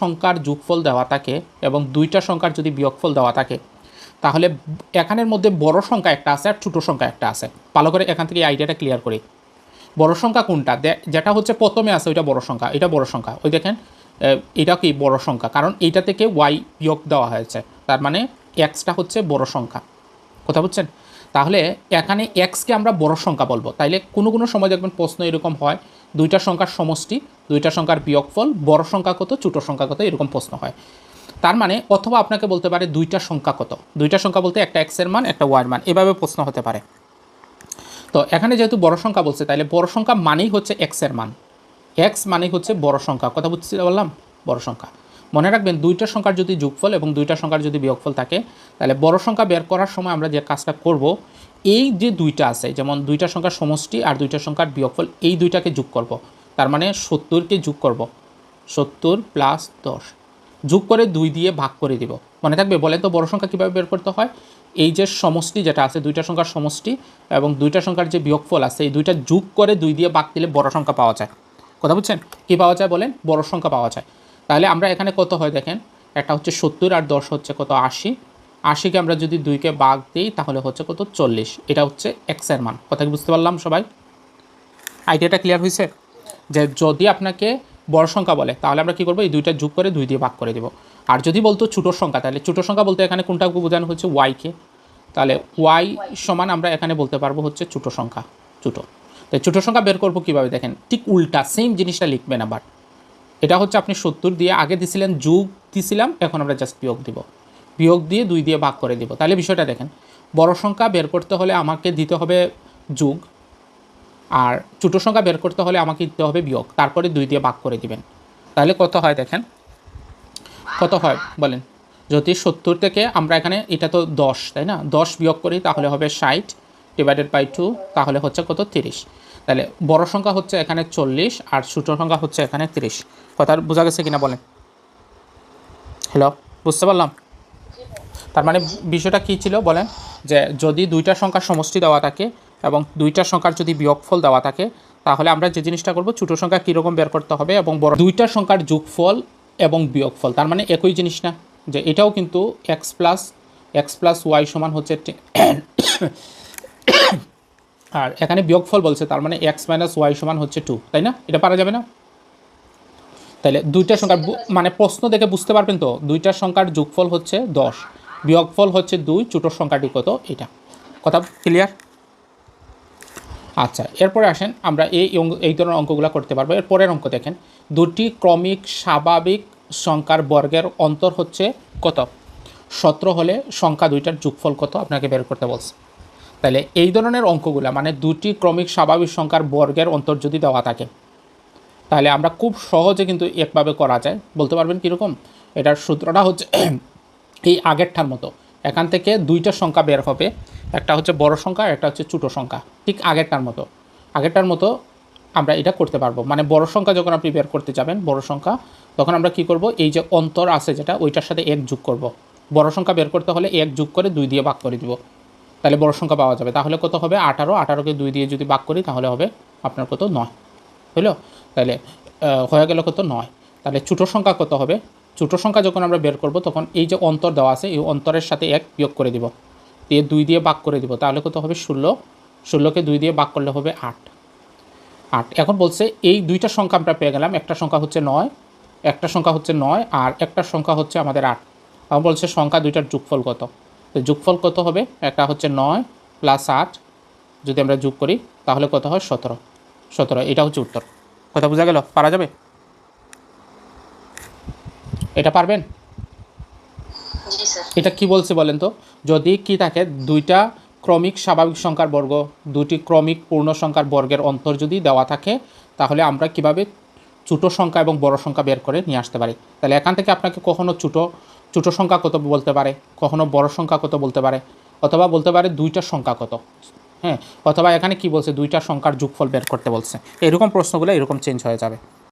সংখ্যার যোগফল দেওয়া থাকে এবং দুইটা সংখ্যার যদি বিয়োগফল দেওয়া থাকে, তাহলে এখানের মধ্যে বড় সংখ্যা একটা আছে আর ছোটো সংখ্যা একটা আছে। ভালো করে এখান থেকে আইডিয়াটা ক্লিয়ার করি। বড় সংখ্যা কোনটা? যেটা হচ্ছে প্রথমে আছে ওইটা বড় সংখ্যা, এটা বড় সংখ্যা। ওই দেখেন এটা কি বড় সংখ্যা? কারণ এইটা থেকে ওয়াই বিয়োগ দেওয়া হয়েছে, তার মানে এক্সটা হচ্ছে বড় সংখ্যা। কথা বুঝছেন? তাহলে এখানে এক্সকে আমরা বড় সংখ্যা বলব। তাইলে কোনো কোনো সময় দেখবেন প্রশ্ন এরকম হয়, দুইটা সংখ্যার সমষ্টি দুইটা সংখ্যার বিয়োগফল বড় সংখ্যা কত, ছোটো সংখ্যা কত, এরকম প্রশ্ন হয়। তার মানে অথবা আপনাকে বলতে পারে দুইটা সংখ্যা কত। দুইটা সংখ্যা বলতে একটা এক্সের মান, একটা ওয়াইয়ের মান, এভাবে প্রশ্ন হতে পারে। তো এখানে যেহেতু বড় সংখ্যা বলছে তাহলে বড় সংখ্যা মানেই হচ্ছে এক্সের মান। এক্স মানেই হচ্ছে বড় সংখ্যা। কথা বুঝতে বললাম বড় সংখ্যা। মনে রাখবেন দুইটা সংখ্যার যদি যোগফল এবং দুইটা সংখ্যার যদি বিয়োগফল থাকে তাহলে বড় সংখ্যা বের করার সময় আমরা যে কাজটা করব, এই যে দুইটা আছে, যেমন দুইটা সংখ্যার সমষ্টি আর দুইটা সংখ্যার বিয়োগফল, এই দুইটাকে যোগ করব। তার মানে সত্তরকে যোগ করব। সত্তর প্লাস দশ। যোগ করে দুই দিয়ে ভাগ করে দিব। মনে থাকবে বলেন তো বড় সংখ্যা কীভাবে বের করতে হয়? এই যে সমষ্টি যেটা আছে, দুইটা সংখ্যার সমষ্টি এবং দুইটা সংখ্যার যে বিয়োগফল আছে, এই দুইটা যোগ করে দুই দিয়ে ভাগ দিলে বড় সংখ্যা পাওয়া যায়। কথা বুঝছেন? কী পাওয়া যায় বলেন? বড় সংখ্যা পাওয়া যায়। তাহলে আমরা এখানে কত হয় দেখেন? একটা হচ্ছে সত্তর আর দশ হচ্ছে কত? আশি। আশিকে আমরা যদি দুইকে ভাগ দিই, তাহলে হচ্ছে কত? চল্লিশ। এটা হচ্ছে এক্সের মান। কথা বুঝতে পারলাম সবাই? আইডিয়াটা ক্লিয়ার হয়েছে যে যদি আপনাকে বড় সংখ্যা বলে, তাহলে আমরা কী করব? এই দুইটা যোগ করে দুই দিয়ে ভাগ করে দেবো। আর যদি বলতো ছোটো সংখ্যা, তাহলে ছোটো সংখ্যা বলতে এখানে কোনটা বোঝানো হচ্ছে ওয়াইকে তাহলে ওয়াই সমান আমরা এখানে বলতে পারব হচ্ছে ছোটো সংখ্যা, ছোটো। তাই ছোটো সংখ্যা বের করব কীভাবে? দেখেন, ঠিক উল্টা সেম জিনিসটা লিখবেন আবার এটা হচ্ছে আপনি সত্তর দিয়ে আগে দিছিলেন, যুগ দিছিলাম, এখন আমরা জাস্ট বিয়োগ দিব। বিয়োগ দিয়ে দুই দিয়ে ভাগ করে দিব। তাহলে বিষয়টা দেখেন, বড় সংখ্যা বের করতে হলে আমাকে দিতে হবে যোগ আর ছোটো সংখ্যা বের করতে হলে আমাকে দিতে হবে বিয়োগ। তারপরে দুই দিয়ে ভাগ করে দিবেন। তাহলে কত হয় দেখেন? কত হয় বলেন? যদি সত্তর থেকে আমরা এখানে, এটা তো দশ, তাই না? দশ বিয়োগ করি, তাহলে হবে ষাট ডিভাইডেড বাই টু তাহলে হচ্ছে কত? তিরিশ। তাহলে বড় সংখ্যা হচ্ছে এখানে চল্লিশ আর ছোটো সংখ্যা হচ্ছে এখানে তিরিশ। কথা বোঝা গেছে কিনা বলেন? হ্যালো বুঝতে পারলাম? তার মানে বিষয়টা কী ছিল বলেন? যে যদি দুইটা সংখ্যার সমষ্টি দেওয়া থাকে এবং দুইটা সংখ্যার যদি বিয়োগফল দেওয়া থাকে, তাহলে আমরা যে জিনিসটা করব, ছোটো সংখ্যা কীরকম বের করতে হবে এবং বড় দুইটা সংখ্যার যোগফল এবং বিয়োগফল, তার মানে একই জিনিস না, যে এটাও কিন্তু X plus X plus Y সমান হচ্ছে আর এখানে বিয়োগফল বলছে, তার মানে এক্স মাইনাস ওয়াই সমান হচ্ছে টু তাই না? এটা পারা যাবে না? তাহলে দুইটা সংখ্যার মানে প্রশ্ন দেখে বুঝতে পারবেন তো, দুইটা সংখ্যার যোগফল হচ্ছে দশ, বিয়োগফল হচ্ছে দুই ছোটোর সংখ্যাটি কত? এটা। কথা ক্লিয়ার আচ্ছা এরপরে আসেন আমরা এই এই ধরনের অঙ্কগুলো করতে পারব। এর পরের অঙ্ক দেখেন, দুটি ক্রমিক স্বাভাবিক সংখ্যার বর্গের অন্তর হচ্ছে কত? সতেরো হলে সংখ্যা দুইটার যোগফল কত? আপনাকে বের করতে বলছে। তাহলে এই ধরনের অঙ্কগুলো মানে দুটি ক্রমিক স্বাভাবিক সংখ্যার বর্গের অন্তর যদি দেওয়া থাকে, তাহলে আমরা খুব সহজে কিন্তু একভাবে করা যায়। বলতে পারবেন কীরকম? এটার সূত্রটা হচ্ছে এই আগেরটার মতো। এখান থেকে দুইটা সংখ্যা বের হবে। একটা হচ্ছে বড় সংখ্যা একটা হচ্ছে ছোটো সংখ্যা, ঠিক আগেরটার মতো। আগেরটার মতো আমরা এটা করতে পারব। মানে বড় সংখ্যা যখন আপনি বের করতে যাবেন, বড় সংখ্যা, তখন আমরা কি করব? এই যে অন্তর আছে যেটা, ওইটার সাথে এক যোগ করব। বড় সংখ্যা বের করতে হলে এক যোগ করে দুই দিয়ে ভাগ করে দিব। তাহলে বড় সংখ্যা পাওয়া যাবে। তাহলে কত হবে? আঠারো। আঠারোকে দুই দিয়ে যদি ভাগ করি, তাহলে হবে আপনার কত? নয়। হলো তাহলে হয়ে গেল কত? নয়। তাহলে ছোটো সংখ্যা কত হবে? ছোটো সংখ্যা যখন আমরা বের করব, তখন এই যে অন্তর দেওয়া আছে, এই অন্তরের সাথে এক বিয়োগ করে দিব। দিয়ে দুই দিয়ে ভাগ করে দিব, তাহলে কত হবে ষোলো? ষোলোকে দুই দিয়ে ভাগ করলে হবে আট। আট। এখন বলছে এই দুইটা সংখ্যা আমরা পেয়ে গেলাম, একটা সংখ্যা হচ্ছে নয়, একটা সংখ্যা হচ্ছে নয় আর একটা সংখ্যা হচ্ছে আমাদের আট। এখন বলছে সংখ্যা দুইটার যোগফল কত? তো যোগফল কত হবে? একটা হচ্ছে নয় প্লাস আট, যদি আমরা যোগ করি, তাহলে কত হয়? সতেরো। সতেরো, এটা হচ্ছে উত্তর। কথা বোঝা গেল? পারা যাবে? এটা পারবেন? এটা কি বলছে বলেন তো? যদি কি থাকে, দুইটা ক্রমিক স্বাভাবিক সংখ্যার বর্গ দুটি ক্রমিক পূর্ণ সংখ্যার বর্গের অন্তর যদি দেওয়া থাকে, তাহলে আমরা কীভাবে ছোটো সংখ্যা এবং বড় সংখ্যা বের করে নিয়ে আসতে পারি? তাহলে এখান থেকে আপনাকে কখনও ছোটো ছোটো সংখ্যা কত বলতে পারে? কখনো বড় সংখ্যা কত বলতে পারে? অথবা বলতে পারে দুইটা সংখ্যা কত? হ্যাঁ অথবা এখানে কি বলছে? দুইটা সংখ্যার যোগফল বের করতে বলছে। এরকম প্রশ্নগুলো এরকম চেঞ্জ হয়ে যাবে।